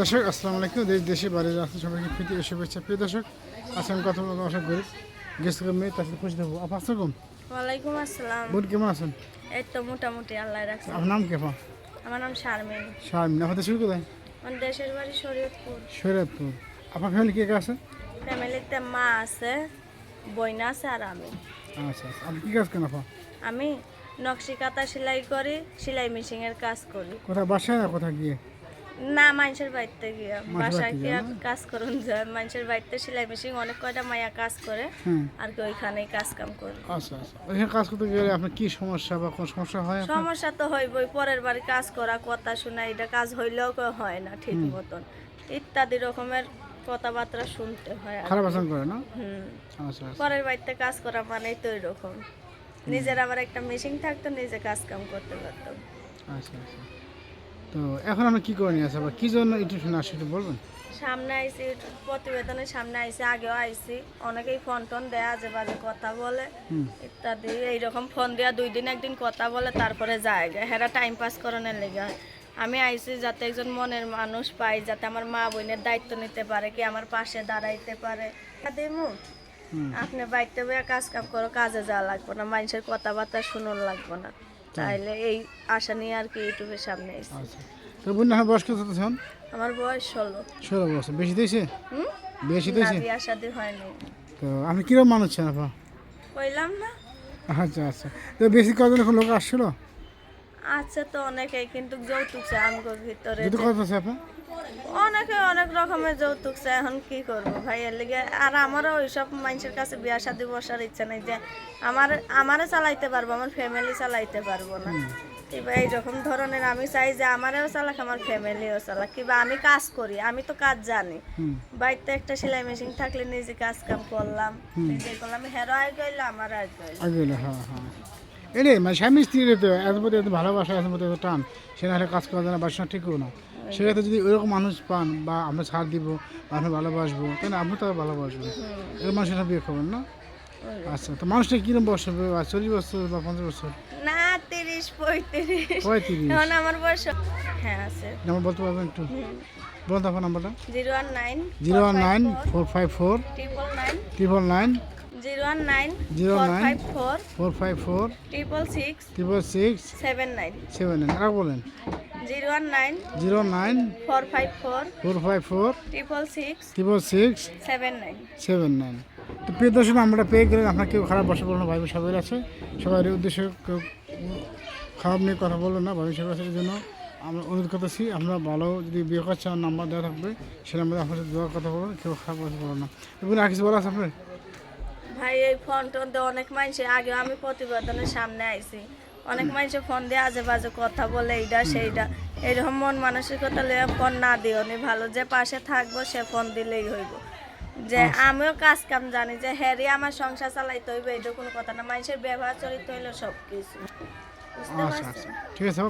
দর্শক আসসালামু আলাইকুম। দেশ দেশে বাড়ির আছে সবাইকে প্রীতি শুভেচ্ছা। প্রিয় দর্শক আজকে আমি কথা বলব আশা করি গেস্ট মেয়ে তার সাথে খুশি থাকব। আপা আসসালাম ওয়ালাইকুম আসসালাম। বোন কেমন আছেন? এই তো মোটামুটি আল্লাহ রাখছে। আপনার নাম কে আপা? আমার নাম শারমিন। শারমিন। আপনাদের শুরু কোথায়? আমার দেশের বাড়ি শরীয়তপুর। শরীয়তপুর। আপনার ফ্যামিলি কে কে আছে? ফ্যামিলিতে মা আছে বইনা আছে আর আমি। আচ্ছা আচ্ছা। আপনি কী কাজ করেন আপা? আমি নকশি কাতা সেলাই করি সেলাই মেশিনের কাজ করি। কোথায় বাসায় না কোথায় গিয়ে? না মানুষের বাড়িতে গিয়া কি গিয়া কাজ করুন যায় মানুষের বাড়িতে সেলাই মেশিন অনেক কয়টা মায়া কাজ করে আর কি ওইখানেই কাজ কাম করে। আচ্ছা আচ্ছা। ওইখানে কাজ করতে গেলে আপনার কী সমস্যা বা কোনো সমস্যা হয় সমস্যা তো হইবই পরের বাড়ি কাজ করা কথা শোনা এটা কাজ হইলেও হয় না ঠিক মতন। ইত্যাদি রকমের কথাবার্তা শুনতে হয় আর খারাপ আচরণ করে না? হুম। আচ্ছা আচ্ছা। পরের বাড়িতে কাজ করা মানেই তো এরকম। নিজের আবার একটা মেশিন থাকতো নিজে কাজ কাম করতে পারতাম। আচ্ছা আচ্ছা। তো এখন আপনি কী করে নিয়ে আসা কী জন্য ইউটিউব শুনে আসছে একটু বলবেন? সামনে আইসি প্রতিবেদনের সামনে আইসি আগেও আইসি। অনেকেই ফোন টোন দেয় আজে বাজে কথা বলে। ইত্যাদি এইরকম ফোন দেওয়া দুই দিন একদিন কথা বলে তারপরে যায়। হেরা টাইম পাস করানোর লেগে। আমি আইসি যাতে একজন মনের মানুষ পাই যাতে আমার মা বোনের দায়িত্ব নিতে পারে কি আমার পাশে দাঁড়াইতে পারে। দেমু। আপনি বাড়িতে বইয়া কাজ কাম করো কাজে যাওয়া লাগবে না মানুষের কথাবার্তা শুনুন লাগবে না। তাইলে এই আশা নিয়ে আর কি ইউটিউবের সামনে এসেছি আচ্ছা। তো বোন আপনার বয়স কত তখন? আমার বয়স ষোলো। ষোলো বছর। বেশি দিয়েছে হুম? বেশি দিয়েছে বিয়া শাদী হয়নি। তো আপনি কীরকম মানুষ ছেন আপা? কইলাম না। আচ্ছা আচ্ছা। তো বেশি কজন এখন লোক আসছিল? আচ্ছা তো অনেকেই কিন্তু যৌতুক চায় আমগোর ভিতরে কত আছে আপা? অনেকে অনেক রকমের যৌতুক চায় এখন কি করব ভাই? এর লিগে আর আমারও ওইসব মানুষের কাছে বিয়া শাদি বসার ইচ্ছা নেই যে আমার আমারও চালাইতে পারব আমার ফ্যামিলি চালাইতে পারব না। কিংবা এইরকম ধরনের আমি চাই যে আমারও চালাক আমার ফ্যামিলিও চালাক। কিংবা আমি কাজ করি আমি তো কাজ জানি। বাড়িতে একটা সেলাই মেশিন থাকলে নিজে কাজ কাম করলাম নিজে করলাম হেরো আয় গইলো আমার আয় গইলো হ্যাঁ হ্যাঁ এরে মানে স্বামী স্ত্রীর তো এত প্রতি এত ভালোবাসা এত প্রতি এত টান সে না হলে কাজ করা যায় না বাসনা ঠিকও না। সেক্ষেত্রে যদি ওইরকম মানুষ পান বা আমরা ছাড় দিব আমরা ভালোবাসবো তাহলে আপনি তো বালোবাসবেন এরকম মানুষের বিয়ে করবেন না? আচ্ছা তো মানুষটা কীরকম বয়স হবে? বা চল্লিশ বছর বা পঞ্চাশ বছর? না তিরিশ পঁয়ত্রিশ। পঁয়ত্রিশ। এখন আমার বয়স হ্যাঁ আছে। যেমন বলতে পারবেন একটু? বলুন তো নাম্বারটা। Zero one nine zero one nine four five four triple nine. Triple nine zero one nine zero nine four four five four triple six triple six seven nine seven nine আর বলেন। Zero one nine zero nine four five four four five four triple six triple six seven nine seven nine. তো প্রিয় দর্শক আমরা পেয়ে গেলেন আপনার কেউ খারাপ বসে বলুন ভাই সবাই আছে। সবাই উদ্দেশ্যে কেউ খারাপ নিয়ে কথা বলল না ভাবি সবাই আছে জন্য আমরা অনুরোধ করতেছি আমরা ভালো যদি বিয়ে করছে আমার নাম্বার দেওয়া থাকবে সে নাম্বারে আপনার সাথে দেওয়ার কথা বলবেন কেউ খারাপ বসে বলো না। এবং আর কিছু বলা আছে আপনার? ভাই এই ফোন টোন দিয়ে অনেক মানুষ আগে আমি প্রতিবেদনের সামনে আইছি। অনেক মানুষ ফোন দিয়ে আজে বাজে কথা বলে এইটা সেইটা এইরকম মন মানসিকতা লিয়ে ফোন না দিও নি ভালো যে পাশে থাকব সে ফোন দিলেই হইব। যে আমিও কাজ কাম জানি যে হ্যারি আমার সংসার চালাইতে হইবে এটা কোনো কথা না। মানুষের ব্যবহার চরিত্র হইল সব কিছু আচ্ছা আচ্ছা। ঠিক আছে